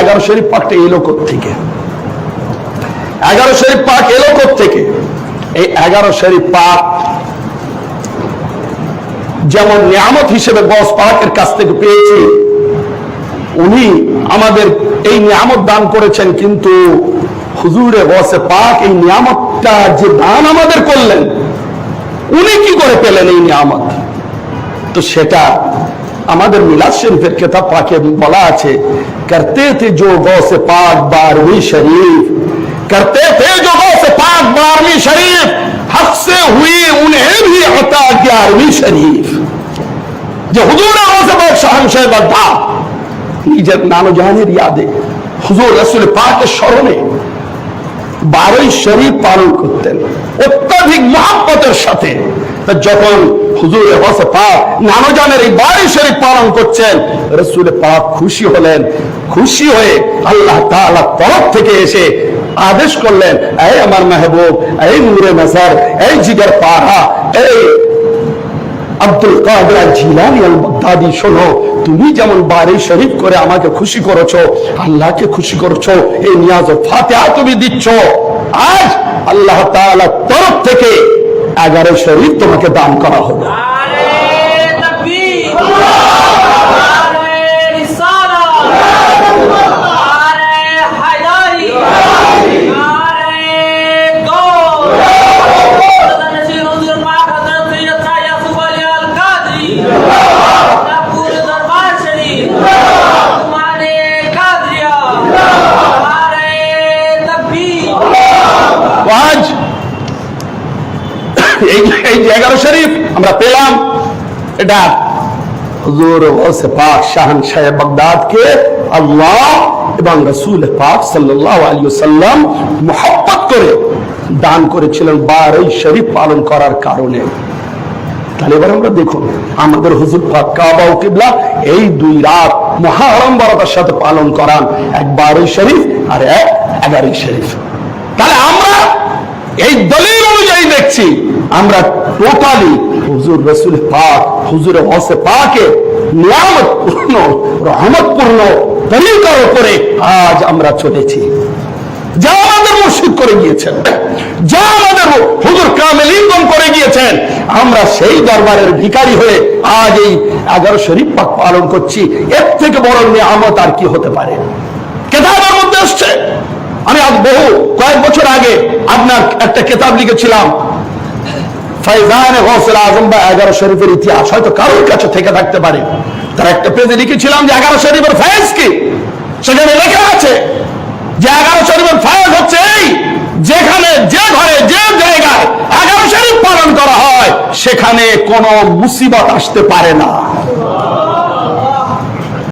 এগারো শরীফ পাকটা এলো থেকে এগারো শরীফ পাক এলো থেকে এই এগারো শরীফ পাক যেমন নিয়ামত হিসেবে বস পাকের কাছ থেকে পেয়েছি, উনি আমাদের এই নিয়ামত দান করেছেন, কিন্তু হুজুরে বসে পাক এই নিয়ামতটা যে দান আমাদের করলেন, উনি কি করে পেলেন এই নিয়ামত? তো সেটা আমাদের মিলাদ শরীফের কেতাব পাকে বলা আছে করতে थे जो गौ से पाक बारहवीं शरीफ करते थे जो गौ से पाक बारहवीं शरीफ हक से हुई उन्हें भी अता ग्यारहवीं शरीफ যে হুজুর আওয়াজে শাহানশাহ বাগদা নিজের নানো জাহানের ইয়াদে হুজুর রসুল পাকের স্মরণে বারোই শরীফ পালন করতেন অত্যাধিক মহাব্বতের সাথে তা যখন এই পালন করছেন। পাক খুশি হলেন। খুশি হয়ে আল্লাহ তরফ থেকে এসে আদেশ করলেন, এই আমার মেহবুব, এই নূরে এই এই আব্দুল কাদের জিলানি শোনো, তুমি যেমন বারে শরীফ করে আমাকে খুশি করেছ, আল্লাহকে খুশি করেছ, এই নিয়াজ ফাতিহা তুমি দিচ্ছ। আজ আল্লাহ তাআলা তরফ থেকে এগারো শরীফ তোমাকে দান করা হবে নারে এই যে এগারো শরীফ, আমরা পেলাম। এটা হুজুর পাক শাহান আল্লাহ এবং রসুল পাক সাল্লাল্লাহু আলাইহি সাল্লাম মোহাব্বত করে দান করেছিলেন বারোই শরীফ পালন করার কারণে। তাহলে এবার আমরা দেখুন, আমাদের হুজুর পাক কাবা ও কিবলা এই দুই রাত মহাড়ম্বরতার সাথে পালন করান। এক বারোই শরীফ আর এক এগারোই শরীফ। তাহলে আমরা এই দলিল অনুযায়ী দেখছি আমরা টোটালি হুজুর রসুল পাক, হুজুর হসে পাকে তরিকার উপরে আজ আমরা চলেছি। যা আমাদের মুর্শিদ করে গিয়েছেন, যা আমাদের হুজুর কামেলিঙ্গম করে গিয়েছেন, আমরা সেই দরবারের ভিখারি হয়ে আজ এই এগারো শরীফ পাক পালন করছি। এর থেকে বড় নিয়ামত আর কি হতে পারে? কেতাবের মধ্যে আসছে। আমি আজ বহু কয়েক বছর আগে আপনার একটা কেতাব লিখেছিলাম। এগারো ফায়েজ সেখানে লেখা আছে যে এগারো ফায়েজ হচ্ছে এই যেখানে যে যে জায়গায় এগারো পালন করা হয়, সেখানে কোনো মুসিবত আসতে পারে না।